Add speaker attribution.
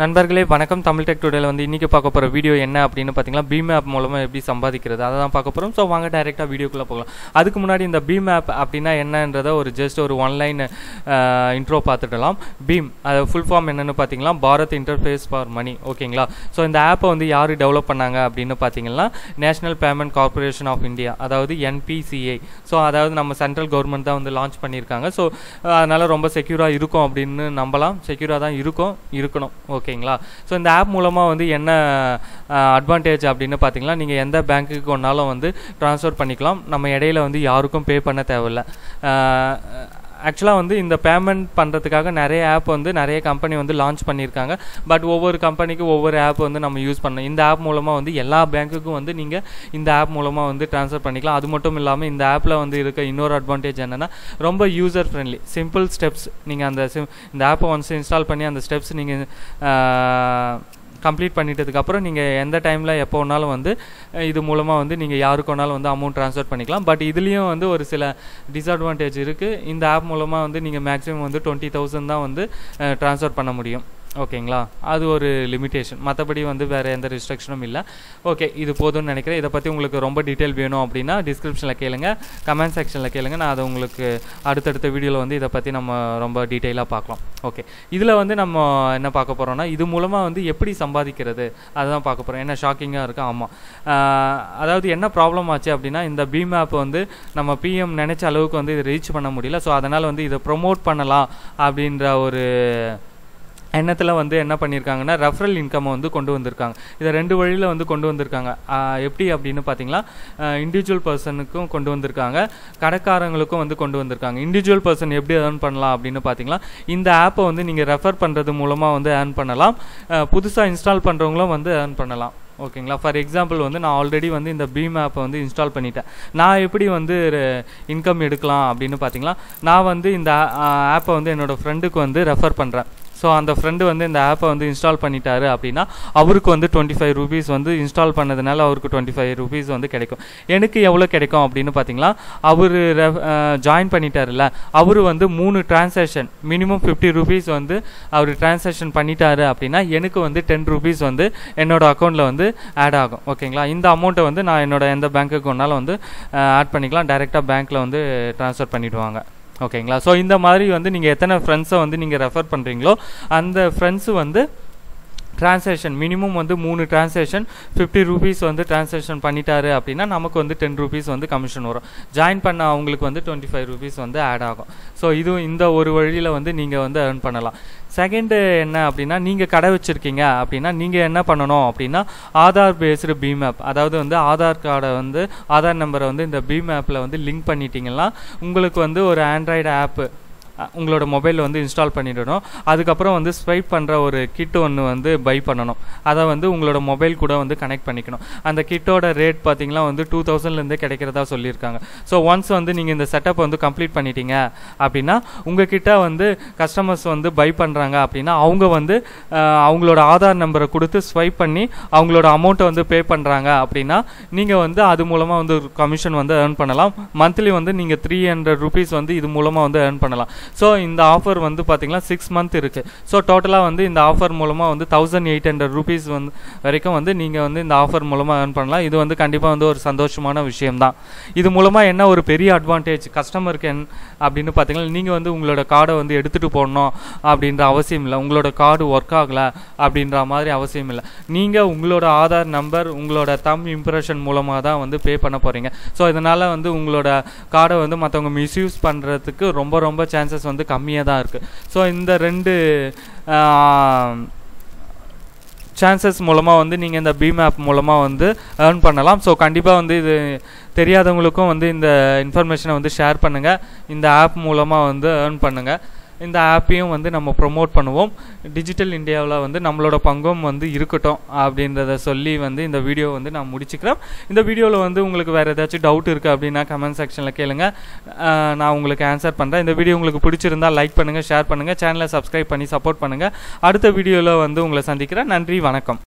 Speaker 1: நண்பர்களே வணக்கம். தமிழ் டெக் டுடேல வந்து இன்றைக்கி பார்க்க போகிற வீடியோ என்ன அப்படின்னு பார்த்தீங்கன்னா பீம் ஆப் மூலமாக எப்படி சம்பாதிக்கிறது அதை தான் பார்க்க போகிறோம் ஸோ வாங்க டைரெக்டாக வீடியோக்குள்ளே போகலாம். அதுக்கு முன்னாடி இந்த பீம் ஆப் அப்படின்னா என்னன்றதை ஒரு ஜஸ்ட் ஒரு ஒன்லைன் இன்ட்ரோ பார்த்துடலாம். பீம் அது ஃபுல் ஃபார்ம் என்னென்னு பார்த்தீங்கன்னா பாரத் இன்டர்ஃபேஸ் ஃபார் மணி ஓகேங்களா? ஸோ இந்த ஆப்பை வந்து யார் டெவலப் பண்ணாங்க அப்படின்னு பார்த்தீங்கன்னா national payment corporation of India அதாவது என்பிசிஐ ஸோ அதாவது நம்ம சென்ட்ரல் கவர்மெண்ட் தான் வந்து லான்ச் பண்ணியிருக்காங்க. ஸோ அதனால் ரொம்ப செக்யூராக இருக்கும் அப்படின்னு நம்பலாம். செக்யூராக தான் இருக்கும் இருக்கணும். ஓகே. ஓகேங்களா? ஸோ இந்த ஆப் மூலமாக வந்து என்ன அட்வான்டேஜ் அப்படின்னு பார்த்தீங்கன்னா நீங்கள் எந்த பேங்க்குக்கு ஒன்றாலும் வந்து ட்ரான்ஸ்ஃபர் பண்ணிக்கலாம். நம்ம இடையில வந்து யாருக்கும் பே பண்ண தேவையில்ல. ஆக்சுவலாக வந்து இந்த பேமெண்ட் பண்ணுறதுக்காக நிறைய ஆப் வந்து நிறைய கம்பெனி வந்து லான்ச் பண்ணியிருக்காங்க. பட் ஒவ்வொரு கம்பெனிக்கும் ஒவ்வொரு ஆப் வந்து நம்ம யூஸ் பண்ணணும். இந்த ஆப் மூலமாக வந்து எல்லா பேங்க்குக்கும் வந்து நீங்கள் இந்த ஆப் மூலமாக வந்து ட்ரான்ஸ்ஃபர் பண்ணிக்கலாம். அது மட்டும் இல்லாமல் இந்த ஆப்பில் வந்து இருக்க இன்னொரு அட்வான்டேஜ் என்னென்னா ரொம்ப யூசர் ஃப்ரெண்ட்லி சிம்பிள் ஸ்டெப்ஸ் நீங்கள் அந்த சிம் இந்த ஆப்பை ஒன்ஸ் இன்ஸ்டால் பண்ணி அந்த ஸ்டெப்ஸ் நீங்கள் கம்ப்ளீட் பண்ணிட்டதுக்கப்புறம் நீங்கள் எந்த டைமில் எப்போ வேணாலும் வந்து இது மூலமாக வந்து நீங்கள் யாருக்கு வேணாலும் வந்து அமௌண்ட் ட்ரான்ஸ்ஃபர் பண்ணிக்கலாம். பட் இதுலேயும் வந்து ஒரு சில டிஸ்அட்வான்டேஜ் இருக்குது இந்த ஆப் மூலமாக வந்து நீங்கள் மேக்ஸிமம் வந்து டுவெண்ட்டி தௌசண்ட் தான் வந்து ட்ரான்ஸ்ஃபர் பண்ண முடியும். ஓகேங்களா? அது ஒரு லிமிட்டேஷன் மற்றபடி வந்து வேறு எந்த ரெஸ்ட்ரிக்ஷனும் இல்லை. ஓகே இது போதும்னு நினைக்கிறேன். இதை பற்றி உங்களுக்கு ரொம்ப டீட்டெயில் வேணும் அப்படின்னா டிஸ்கிரிப்ஷனில் கேளுங்க. கமெண்ட் செக்ஷனில் கேளுங்க. நான் அதை உங்களுக்கு அடுத்தடுத்த வீடியோவில் வந்து இதை பற்றி நம்ம ரொம்ப டீட்டெயிலாக பார்க்கலாம். ஓகே இதில் வந்து நம்ம என்ன பார்க்க போகிறோம்னா இது மூலமாக வந்து எப்படி சம்பாதிக்கிறது? அதுதான் பார்க்க போகிறோம் என்ன ஷாக்கிங்காக இருக்கும் ஆமாம் அதாவது என்ன ப்ராப்ளம் ஆச்சு அப்படின்னா இந்த பீம் ஆப் வந்து நம்ம பிஎம் நினச்ச அளவுக்கு வந்து இதை ரீச் பண்ண முடியல. ஸோ அதனால் வந்து இதை ப்ரொமோட் பண்ணலாம் அப்படின்ற ஒரு எண்ணத்தில் வந்து என்ன பண்ணியிருக்காங்கன்னா ரெஃபரல் இன்கம்மை வந்து கொண்டு வந்திருக்காங்க. இதை ரெண்டு வழியில் வந்து கொண்டு வந்திருக்காங்க. எப்படி அப்படின்னு பார்த்தீங்கன்னா இண்டிவிஜுவல் பர்சனுக்கும் கொண்டு வந்திருக்காங்க. கடைக்காரங்களுக்கும் வந்து கொண்டு வந்திருக்காங்க. இண்டிவிஜுவல் பர்சன் எப்படி ஏர்ன் பண்ணலாம் அப்படின்னு பார்த்தீங்கன்னா இந்த ஆப்பை வந்து நீங்கள் ரெஃபர் பண்ணுறது மூலமாக வந்து ஏர்ன் பண்ணலாம். புதுசாக இன்ஸ்டால் பண்ணுறவங்களும் வந்து ஏர்ன் பண்ணலாம். ஓகேங்களா? ஃபார் எக்ஸாம்பிள் வந்து நான் ஆல்ரெடி வந்து இந்த பீம் ஆப்பை வந்து இன்ஸ்டால் பண்ணிட்டேன். நான் எப்படி வந்து இன்கம் எடுக்கலாம் அப்படின்னு பார்த்தீங்கன்னா நான் வந்து இந்த ஆப்பை வந்து என்னோடய ஃப்ரெண்டுக்கு வந்து ரெஃபர் பண்ணுறேன் ஸோ அந்த ஃப்ரெண்டு வந்து இந்த ஆப்பை வந்து இன்ஸ்டால் பண்ணிட்டாரு அப்படின்னா அவருக்கு வந்து டுவெண்ட்டி ஃபைவ் ருபீஸ் வந்து இன்ஸ்டால் பண்ணதுனால அவருக்கு டுவெண்ட்டி ஃபைவ் ருபீஸ் வந்து கிடைக்கும். எனக்கு எவ்வளோ கிடைக்கும் அப்படின்னு பார்த்தீங்கன்னா அவர் ஜாயின் பண்ணிட்டாருல அவர் வந்து மூணு டிரான்சாக்ஷன் மினிமம் ஃபிஃப்டி ருபீஸ் வந்து அவர் டிரான்சாக்ஷன் பண்ணிட்டாரு அப்படின்னா எனக்கு வந்து டென் ருபீஸ் வந்து என்னோட அக்கௌண்ட்டில் வந்து ஆட் ஆகும். ஓகேங்களா? இந்த அமௌண்ட்டை வந்து நான் என்னோட எந்த பேங்க்குக்கு ஒன்றாலும் வந்து ஆட் பண்ணிக்கலாம். டைரெக்டாக பேங்க்கில் வந்து ட்ரான்ஸ்ஃபர் பண்ணிவிடுவாங்க ஓகேங்களா? ஸோ இந்த மாதிரி வந்து நீங்கள் எத்தனை ஃப்ரெண்ட்ஸை வந்து நீங்கள் ரெஃபர் பண்ணுறீங்களோ அந்த ஃப்ரெண்ட்ஸு வந்து டிரான்சேக்ஷன் மினிமம் வந்து மூணு டிரான்சேக்ஷன் ஃபிஃப்டி ருபீஸ் வந்து டிரான்சேக்ஷன் பண்ணிட்டாரு அப்படின்னா நமக்கு வந்து டென் ருபீஸ் வந்து கமிஷன் வரும். ஜாயின் பண்ண அவங்களுக்கு வந்து டுவெண்ட்டி ஃபைவ் ருபீஸ் வந்து ஆட் ஆகும். ஸோ இதுவும் இந்த ஒரு வழியில் வந்து நீங்கள் வந்து ஏர்ன் பண்ணலாம். செகண்டு என்ன அப்படின்னா நீங்கள் கடை வச்சுருக்கீங்க அப்படின்னா நீங்கள் என்ன பண்ணணும் அப்படின்னா ஆதார் பேஸ்டு பீம் ஆப் அதாவது வந்து ஆதார் கார்டை வந்து ஆதார் நம்பரை வந்து இந்த பீம் ஆப்பில் வந்து லிங்க் பண்ணிட்டீங்கன்னா உங்களுக்கு வந்து ஒரு ஆண்ட்ராய்டு ஆப்பு உங்களோட மொபைலில் வந்து இன்ஸ்டால் பண்ணிடணும். அதுக்கப்புறம் வந்து ஸ்வைப் பண்ணுற ஒரு கிட் ஒன்று வந்து பை பண்ணணும். அதை வந்து உங்களோட மொபைல் கூட வந்து கனெக்ட் பண்ணிக்கணும். அந்த கிட்டோட ரேட் பார்த்தீங்கன்னா வந்து டூ தௌசண்ட்லேருந்தே கிடைக்கிறதா சொல்லியிருக்காங்க. ஸோ ஒன்ஸ் வந்து நீங்கள் இந்த செட்டப் வந்து கம்ப்ளீட் பண்ணிட்டீங்க அப்படின்னா உங்கள் கிட்ட வந்து கஸ்டமர்ஸ் வந்து பை பண்ணுறாங்க அப்படின்னா அவங்க வந்து அவங்களோட ஆதார் நம்பரை கொடுத்து ஸ்வைப் பண்ணி அவங்களோட அமௌண்ட்டை வந்து பே பண்ணுறாங்க அப்படின்னா நீங்கள் வந்து அது மூலமாக வந்து கமிஷன் வந்து ஏர்ன் பண்ணலாம். மந்த்லி வந்து நீங்கள் த்ரீ ஹண்ட்ரட் ருபீஸ் வந்து இது மூலமாக வந்து ஏர்ன் பண்ணலாம். ஸோ இந்த ஆஃபர் வந்து பார்த்தீங்கன்னா சிக்ஸ் மந்த் இருக்குது ஸோ டோட்டலாக வந்து இந்த ஆஃபர் மூலமாக வந்து தௌசண்ட் எயிட் ஹண்ட்ரட் ருபீஸ் வந்து வரைக்கும் வந்து நீங்கள் வந்து இந்த ஆஃபர் மூலமாக ஏர்ன் பண்ணலாம். இது வந்து கண்டிப்பாக வந்து ஒரு சந்தோஷமான விஷயம் தான் இது மூலமாக என்ன ஒரு பெரிய அட்வான்டேஜ் கஸ்டமருக்கு என் அப்படின்னு பார்த்தீங்கன்னா நீங்கள் வந்து உங்களோட கார்டை வந்து எடுத்துகிட்டு போடணும் அப்படின்ற அவசியம் இல்லை. உங்களோட கார்டு ஒர்க் ஆகலை அப்படின்ற மாதிரி அவசியம் இல்லை. நீங்கள் உங்களோட ஆதார் நம்பர் உங்களோட தம் இம்ப்ரெஷன் மூலமாக தான் வந்து பே பண்ண போகிறீங்க ஸோ இதனால் வந்து உங்களோட கார்டை வந்து மற்றவங்க மிஸ்யூஸ் பண்ணுறதுக்கு ரொம்ப ரொம்ப சான்சஸ் வந்து கம்மியாக தான் இருக்குது ஸோ இந்த ரெண்டு சான்சஸ் மூலமாக வந்து நீங்கள் இந்த பீம் ஆப் மூலமாக வந்து ஏர்ன் பண்ணலாம். ஸோ கண்டிப்பாக வந்து இது தெரியாதவங்களுக்கும் வந்து இந்த இன்ஃபர்மேஷனை வந்து ஷேர் பண்ணுங்கள் இந்த ஆப் மூலமாக வந்து ஏர்ன் பண்ணுங்கள் இந்த ஆப்பையும் வந்து நம்ம ப்ரொமோட் பண்ணுவோம். டிஜிட்டல் இந்தியாவில் வந்து நம்மளோட பங்கும் வந்து இருக்கட்டும் அப்படின்றத சொல்லி வந்து இந்த வீடியோ வந்து நான் முடிச்சுக்கிறேன். இந்த வீடியோவில் வந்து உங்களுக்கு வேறு ஏதாச்சும் டவுட் இருக்குது அப்படின்னா கமெண்ட் செக்ஷனில் கேளுங்க. நான் உங்களுக்கு ஆன்சர் பண்ணுறேன் இந்த வீடியோ உங்களுக்கு பிடிச்சிருந்தால் லைக் பண்ணுங்கள் ஷேர் பண்ணுங்கள் சேனலை சப்ஸ்கிரைப் பண்ணி சப்போர்ட் பண்ணுங்கள் அடுத்த வீடியோவில் வந்து உங்களை சந்திக்கிறேன். நன்றி வணக்கம்.